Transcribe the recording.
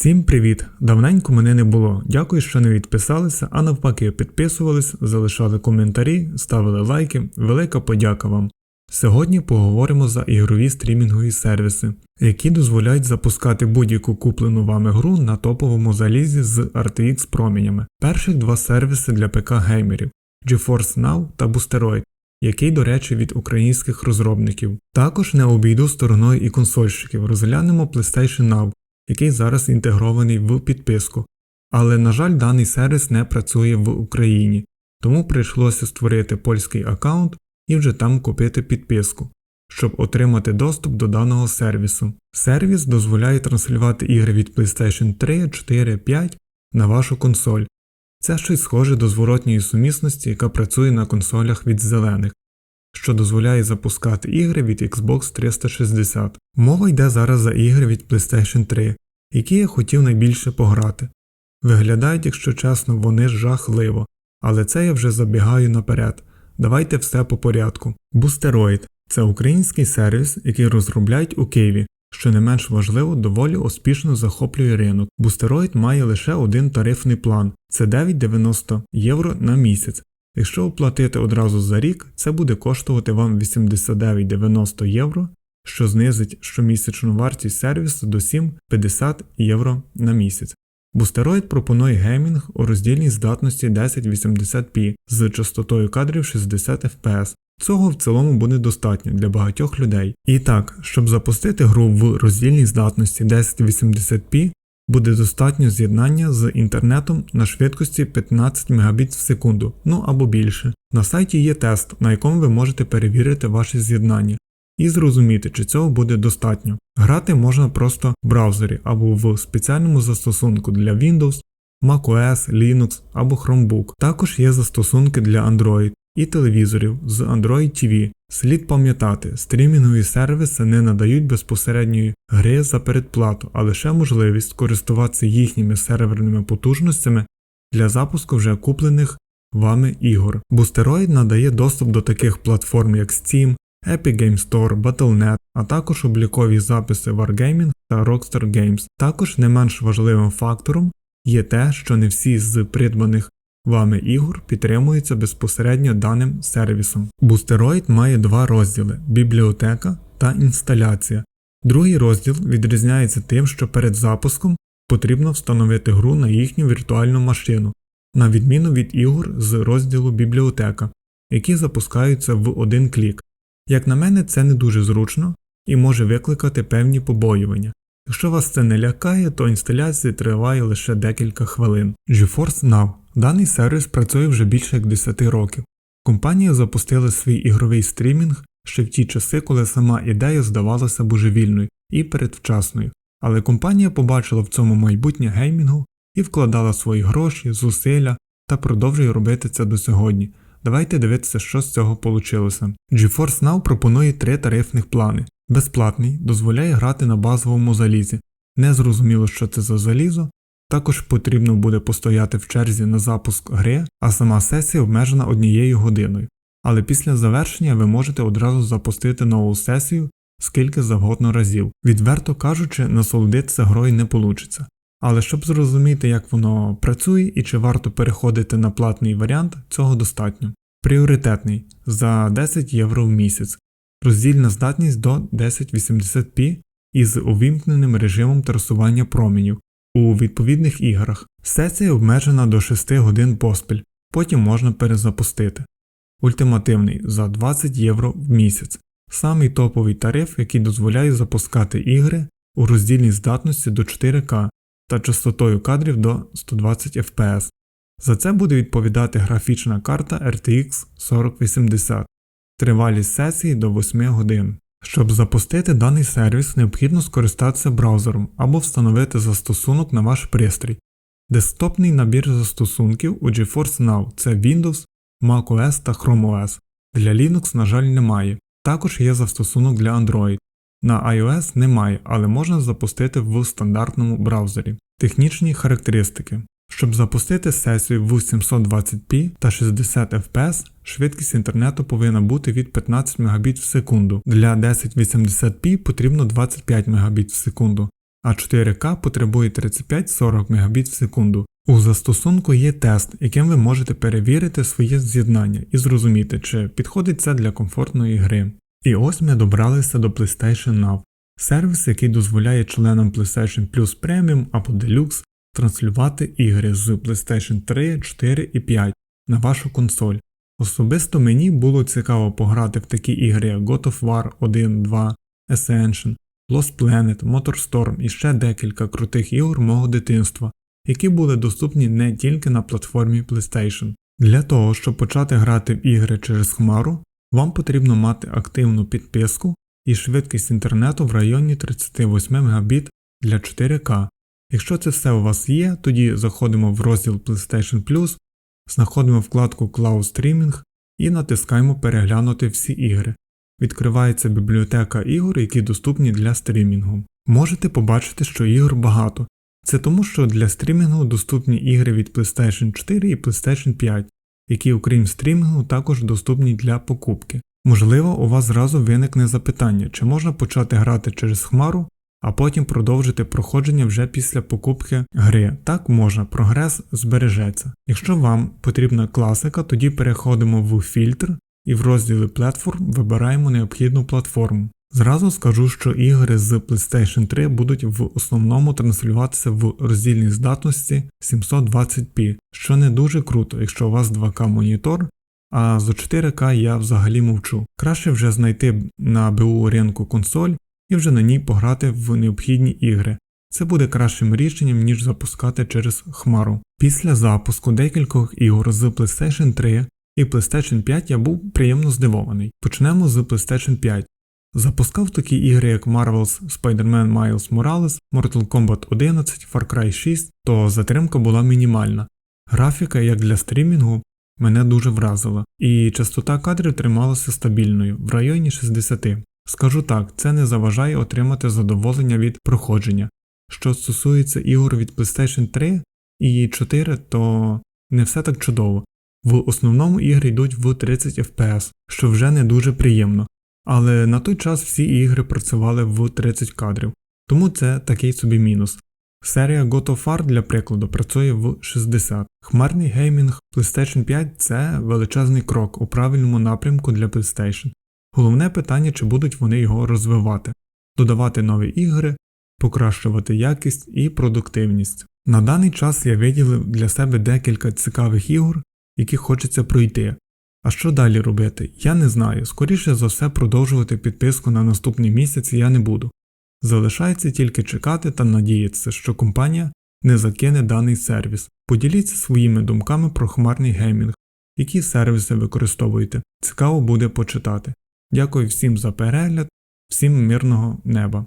Всім привіт! Давненько мене не було. Дякую, що не відписалися, а навпаки, підписувались, залишали коментарі, ставили лайки. Велика подяка вам. Сьогодні поговоримо за ігрові стрімінгові сервіси, які дозволяють запускати будь-яку куплену вами гру на топовому залізі з RTX промінями. Перших два сервіси для ПК геймерів GeForce Now та Boosteroid, який, до речі, від українських розробників. Також не обійду стороною і консольщиків. Розглянемо PlayStation Now, який зараз інтегрований в підписку. Але, на жаль, даний сервіс не працює в Україні, тому прийшлося створити польський аккаунт і вже там купити підписку, щоб отримати доступ до даного сервісу. Сервіс дозволяє транслювати ігри від PlayStation 3, 4, 5 на вашу консоль. Це щось схоже до зворотньої сумісності, яка працює на консолях від зелених, що дозволяє запускати ігри від Xbox 360. Мова йде зараз за ігри від PlayStation 3, які я хотів найбільше пограти. Виглядають, якщо чесно, вони жахливо, але це я вже забігаю наперед. Давайте все по порядку. Boosteroid – це український сервіс, який розробляють у Києві, що не менш важливо, доволі успішно захоплює ринок. Boosteroid має лише один тарифний план це 9,90 євро на місяць. Якщо оплатити одразу за рік, це буде коштувати вам 89,90 євро, що знизить щомісячну вартість сервісу до 7,50 євро на місяць. Бустероїд пропонує геймінг у роздільній здатності 1080p з частотою кадрів 60 fps. Цього в цілому буде достатньо для багатьох людей. І так, щоб запустити гру в роздільній здатності 1080p, буде достатньо з'єднання з інтернетом на швидкості 15 Мбіт в секунду, ну або більше. На сайті є тест, на якому ви можете перевірити ваше з'єднання і зрозуміти, чи цього буде достатньо. Грати можна просто в браузері або в спеціальному застосунку для Windows, macOS, Linux або Chromebook. Також є застосунки для Android і телевізорів з Android TV. Слід пам'ятати, стрімінгові сервіси не надають безпосередньої гри за передплату, а лише можливість користуватися їхніми серверними потужностями для запуску вже куплених вами ігор. Boosteroid надає доступ до таких платформ, як Steam, Epic Game Store, Battle.net, а також облікові записи Wargaming та Rockstar Games. Також не менш важливим фактором є те, що не всі з придбаних вами ігор підтримуються безпосередньо даним сервісом. Boosteroid має два розділи бібліотека та інсталяція. Другий розділ відрізняється тим, що перед запуском потрібно встановити гру на їхню віртуальну машину, на відміну від ігор з розділу бібліотека, які запускаються в один клік. Як на мене, це не дуже зручно і може викликати певні побоювання. Якщо вас це не лякає, то інсталяція триває лише декілька хвилин. GeForce Now. Даний сервіс працює вже більше як 10 років. Компанія запустила свій ігровий стрімінг ще в ті часи, коли сама ідея здавалася божевільною і передвчасною, але компанія побачила в цьому майбутнє геймінгу і вкладала свої гроші, зусилля та продовжує робити це до сьогодні. Давайте дивитися, що з цього вийшло. GeForce Now пропонує три тарифних плани. Безплатний дозволяє грати на базовому залізі. Незрозуміло, що це за залізо. Також потрібно буде постояти в черзі на запуск гри, а сама сесія обмежена однією годиною. Але після завершення ви можете одразу запустити нову сесію скільки завгодно разів. Відверто кажучи, насолодитися грою не вийде. Але щоб зрозуміти, як воно працює і чи варто переходити на платний варіант, цього достатньо. Пріоритетний за 10 євро в місяць, роздільна здатність до 1080p із увімкненим режимом трасування променів у відповідних іграх. Сесія обмежена до 6 годин поспіль, потім можна перезапустити. Ультимативний за 20 євро в місяць. Самий топовий тариф, який дозволяє запускати ігри у роздільній здатності до 4К та частотою кадрів до 120 FPS. За це буде відповідати графічна карта RTX 4080, тривалість сесії до 8 годин. Щоб запустити даний сервіс, необхідно скористатися браузером або встановити застосунок на ваш пристрій. Десктопний набір застосунків у GeForce Now це Windows, macOS та ChromeOS. Для Linux, на жаль, немає. Також є застосунок для Android. На iOS немає, але можна запустити в стандартному браузері. Технічні характеристики. Щоб запустити сесію в 720p та 60 fps, швидкість інтернету повинна бути від 15 Мбіт в секунду. Для 1080p потрібно 25 Мбіт в секунду, а 4К потребує 35-40 Мбіт в секунду. У застосунку є тест, яким ви можете перевірити своє з'єднання і зрозуміти, чи підходить це для комфортної гри. І ось ми добралися до PlayStation Now, сервіс, який дозволяє членам PlayStation Plus Premium або Deluxe транслювати ігри з PlayStation 3, 4 і 5 на вашу консоль. Особисто мені було цікаво пограти в такі ігри, як God of War 1, 2, Ascension, Lost Planet, MotorStorm і ще декілька крутих ігор мого дитинства, які були доступні не тільки на платформі PlayStation. Для того, щоб почати грати в ігри через Хмару, вам потрібно мати активну підписку і швидкість інтернету в районі 38 Мбіт для 4К. Якщо це все у вас є, тоді заходимо в розділ PlayStation Plus, знаходимо вкладку Cloud Streaming і натискаємо Переглянути всі ігри. Відкривається бібліотека ігор, які доступні для стрімінгу. Можете побачити, що ігор багато. Це тому, що для стрімінгу доступні ігри від PlayStation 4 і PlayStation 5, які, окрім стрімінгу, також доступні для покупки. Можливо, у вас зразу виникне запитання, чи можна почати грати через Хмару, а потім продовжити проходження вже після покупки гри. Так можна, прогрес збережеться. Якщо вам потрібна класика, тоді переходимо в фільтр і в розділі платформ вибираємо необхідну платформу. Зразу скажу, що ігри з PlayStation 3 будуть в основному транслюватися в роздільній здатності 720p, що не дуже круто, якщо у вас 2К монітор, а за 4К я взагалі мовчу. Краще вже знайти на БУ ринку консоль і вже на ній пограти в необхідні ігри. Це буде кращим рішенням, ніж запускати через Хмару. Після запуску декількох ігор з PlayStation 3 і PlayStation 5 я був приємно здивований. Почнемо з PlayStation 5. Запускав такі ігри, як Marvel's Spider-Man Miles Morales, Mortal Kombat 11, Far Cry 6, то затримка була мінімальна. Графіка, як для стрімінгу, мене дуже вразила, і частота кадрів трималася стабільною в районі 60. Скажу так, це не заважає отримати задоволення від проходження. Що стосується ігор від PlayStation 3 і 4, то не все так чудово. В основному ігри йдуть в 30 FPS, що вже не дуже приємно. Але на той час всі ігри працювали в 30 кадрів, тому це такий собі мінус. Серія God of War, для прикладу, працює в 60. Хмарний геймінг PlayStation 5 це величезний крок у правильному напрямку для PlayStation. Головне питання, чи будуть вони його розвивати, додавати нові ігри, покращувати якість і продуктивність. На даний час я виділив для себе декілька цікавих ігор, які хочеться пройти. А що далі робити? Я не знаю. Скоріше за все продовжувати підписку на наступний місяць я не буду. Залишається тільки чекати та надіятися, що компанія не закине даний сервіс. Поділіться своїми думками про хмарний геймінг, які сервіси використовуєте. Цікаво буде почитати. Дякую всім за перегляд, всім мирного неба.